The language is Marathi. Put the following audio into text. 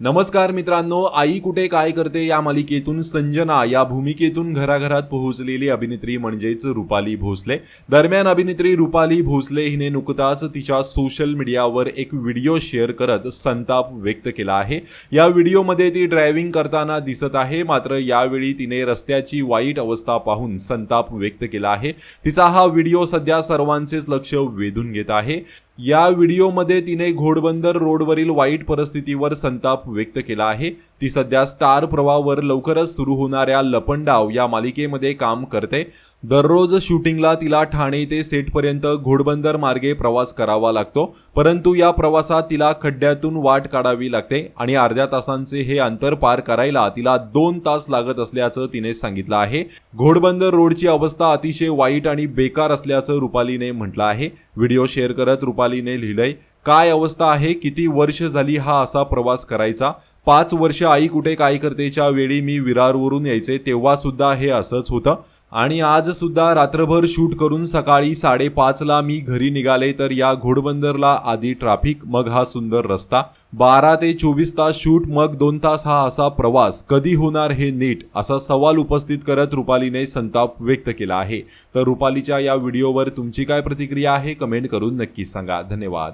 नमस्कार मित्रांनो आई कुठे काय करते या मालिकेतून संजना या भूमिकेतून घराघरात पोहोचलेली अभिनेत्री म्हणजेच रुपाली भोसले. दरम्यान अभिनेत्री रुपाली भोसले हिने नुकताच तिच्या सोशल मीडियावर एक व्हिडिओ शेअर करत संताप व्यक्त केला आहे. या व्हिडिओमध्ये ती ड्रायव्हिंग करताना दिसत आहे मात्र यावेळी तिने रस्त्याची वाईट अवस्था पाहून संताप व्यक्त केला आहे. तिचा हा व्हिडिओ सध्या सर्वांचेच लक्ष वेधून घेत आहे. या व्हिडिओमध्ये तिने घोडबंदर रोडवरील वाईट परिस्थितीवर संताप व्यक्त केला आहे. ती सध्या स्टार प्रवाहावर लवकरच सुरू होणाऱ्या लपंडाव या मालिकेमध्ये काम करते. दररोज शूटिंगला तिला ठाणे ते सेटपर्यंत घोडबंदर मार्गे प्रवास करावा लागतो. परंतु या प्रवासात तिला खड्ड्यातून वाट काढावी लागते आणि अर्ध्या तासांचे हे अंतर पार करायला तिला दोन तास लागत असल्याचं तिने सांगितलं आहे. घोडबंदर रोडची अवस्था अतिशय वाईट आणि बेकार असल्याचं रुपालीने म्हटलं आहे. व्हिडिओ शेअर करत रुपालीने लिहिलंय काय अवस्था आहे? किती वर्ष झाली हा असा प्रवास करायचा? पाच वर्ष आई कुठे काय करतेच्या वेळी मी विरारवरून यायचे तेव्हा सुद्धा हे असंच होतं. आणि आज सुद्धा रात्रभर शूट करून सकाळी साडेपाचला मी घरी निघाले तर या घोडबंदरला आधी ट्रॅफिक मग हा सुंदर रस्ता. बारा ते चोवीस तास शूट मग दोन तास हा असा प्रवास. कधी होणार हे नीट? असा सवाल उपस्थित करत रुपालीने संताप व्यक्त केला आहे. तर रुपालीच्या या व्हिडिओवर तुमची काय प्रतिक्रिया आहे कमेंट करून नक्की सांगा. धन्यवाद.